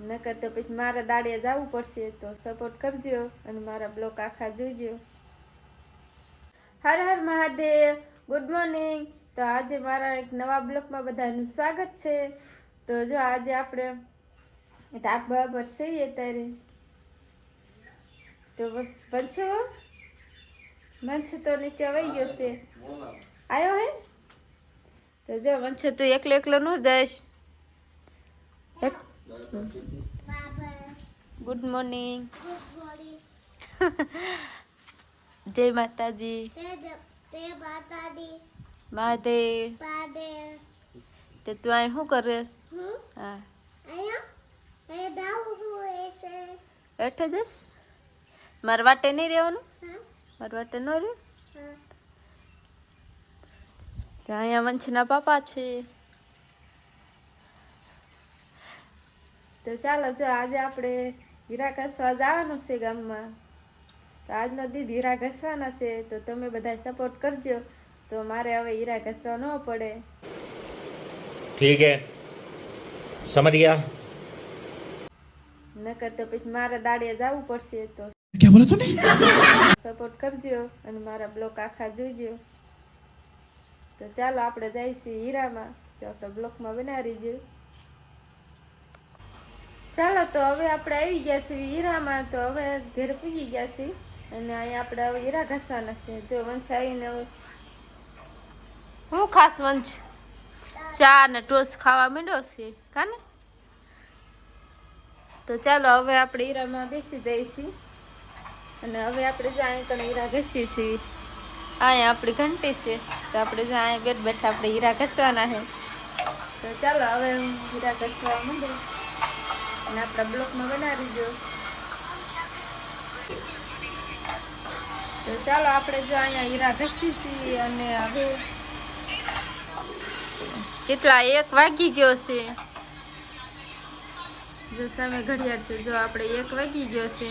નકર તો પછી મારે દાડિયા જવું પડશે, તો સપોર્ટ કરજો અને મારા બ્લોક આખા જોઈજો હર હર મહાદેવ ગુડ મોર્નિંગ તો આજે મારા એક નવા બ્લોકમાં બધાનું સ્વાગત છે. તો જો આજે આપણે તાપ બરાબર સેવીએ ત્યારે તો પંછો મંછ તો નીચે વહી ગયો છે. આવ્યો હે? તો જો વંશ તું એકલો એકલો ન જઈશ. ગુડ મોર્નિંગ જય માતાજી મહાદેવ તે તું અહીં શું કરેસ હા? બેઠે જઈશ? મારા વાટે નહીં રહેવાનું? મારે વાટે ન રહે? તો અહીંયા વંશના પાપા છે. તો ચાલો જો આજે આપણે હીરા ઘસવા જવાનું છે ગામમાં. તો આજનો દીદ હીરા ઘસવાના છે તો તમે બધા સપોર્ટ કરજો. તો મારે હવે હીરા ઘસવા ન પડે. ઠીક હે. સમજ ગયા? નકર તો પછી મારે દાડીએ જવું પડશે તો ક્યાં બોલો તું સપોર્ટ કરજો અને મારા બ્લોક આખા જોજો તો ચાલો આપણે જઈશું હીરામાં. તો આપણે બ્લોકમાં બનાવી જોઈએ ચાલો તો હવે આપણે આવી ગયા છીએ હીરામાં, તો હવે ઘરે પૂગી ગયા છીએ. અને અહીંયા આપણે હવે હીરા ઘસવાના છે. જો વંશ આવીને હવે હું ખાસ વંશ? ચા ને ટોસ ખાવા માંડ્યો છે, કાને? તો ચાલો હવે આપણે હીરામાં બેસી જઈશું અને હવે આપણે જો અહીં કણે હીરા ઘસીએ છીએ. અહીંયા આપણી ઘંટી છે. તો આપણે જો અહીંયા બેઠ બેઠા આપણે હીરા ઘસવાના છે. તો ચાલો હવે હું હીરા ઘસવા માંડું. અને આપણા બ્લોકમાં બનાવી દો. તો ચાલો આપણે જો અહીંયા હીરા ઘસી છીએ અને હવે કેટલા, એક વાગી ગયો છે. જો સામે ઘડિયાળ છે, જો આપણે એક વાગી ગયો છે.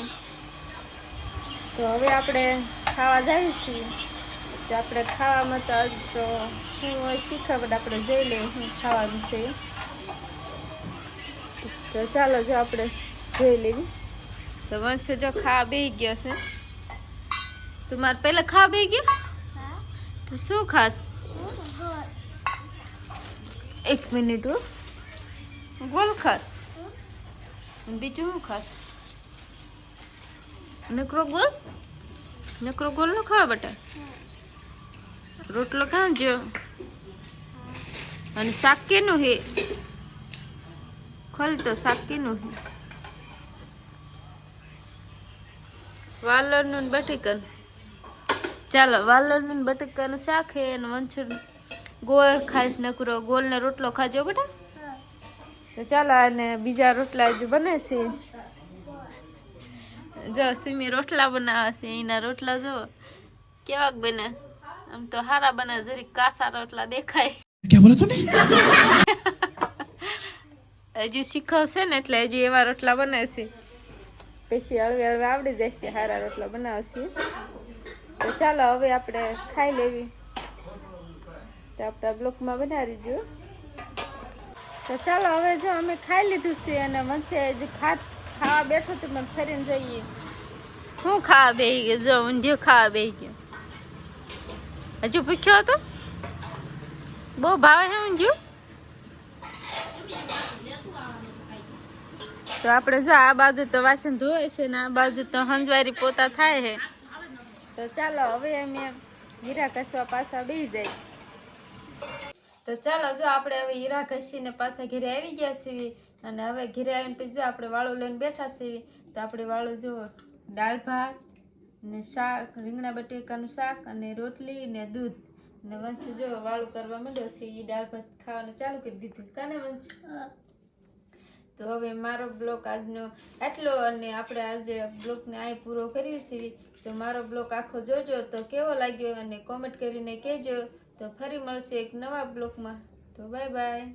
તો હવે આપણે ખાવા જઈએ છીએ. આપણે ખાવામાં તો શું હોય શીખવા બધા આપણે જોઈ લઈએ શું ખાવાનું છે. તો ચાલો જો આપણે જોઈ લેવી. તો વંશ જો ખા બેહી ગયો છે. તું મારે પહેલાં ખા બેહી ગયો? તું શું ખાસ? એક મિનિટ હો. ગોલ ખાસ. અને બીજું શું ખાસ? નકરો ગોળ નકરો ગોળ નો ખાવા બટા. રોટલો ક્યાં જો અને શાક કેનું હે? ખોલ તો શાક કેનું છે વાલરનું બટેકાનું. ચાલો વાલરનું બટેકાનું શાક છે અને મંચુર ગોળ ખાઈશ નકરો ગોળને રોટલો ખાજો બેટા. ચાલો અને બીજા રોટલા હજુ બને છે જો સિમી રોટલા બનાવે છે એના રોટલા જો કેવાક બને. આમ તો હારા બને જરી કાસા રોટલા દેખાય. ક્યાં બોલે તું હજુ શીખવશે ને એટલે હજી એવા રોટલા બનાવશે. પછી હળવે હળવે આવડી જશે હારા રોટલા બનાવશે. તો ચાલો હવે આપણે ખાઈ લેવી. તો આપણા બ્લોકમાં બનાવી જો તો ચાલો હવે જો અમે ખાઈ લીધું છે અને વંશે હજુ ખાત ખાવા બેઠો તો મેં ફરીને જોઈએ. શું ખાવા બે ગયો? જો ઊંધિયો ખાવા બે ગયો. હજુ ભૂખ્યો હતો? બહુ ભાવે છે ઊંધિયું? તો આપણે જો આ બાજુ તો વાસણ ધોવાય છે ને આ બાજુ તો હંજવારી પોતા થાય છે. તો ચાલો હવે અમે હીરા ઘસવા પાછા બેસી જાય. તો ચાલો જો આપણે હવે હીરા ઘસીને પાછા ઘરે આવી ગયા છીએ અને હવે ઘરે આવીને પછી જો આપણે વાળું લઈને બેઠા છીએ તો આપણે વાળું જો દાળ ભાત ને શાક, રીંગણા બટેકાનું શાક અને રોટલી ને દૂધ. ને વંશ જો વાળું કરવા માંડ્યો છે એ દાળ ભાત ખાવાનું ચાલુ કરી દીધું. કાને વંશ? તો હવે મારો બ્લોક આજનો આટલો અને આપણે આજે બ્લોકને અહીં પૂરો કરી છીએ. તો મારો બ્લોક આખો જોજો તો કેવો લાગ્યો અને કોમેન્ટ કરીને કહેજો. તો ફરી મળશું એક નવા બ્લોકમાં. તો બાય બાય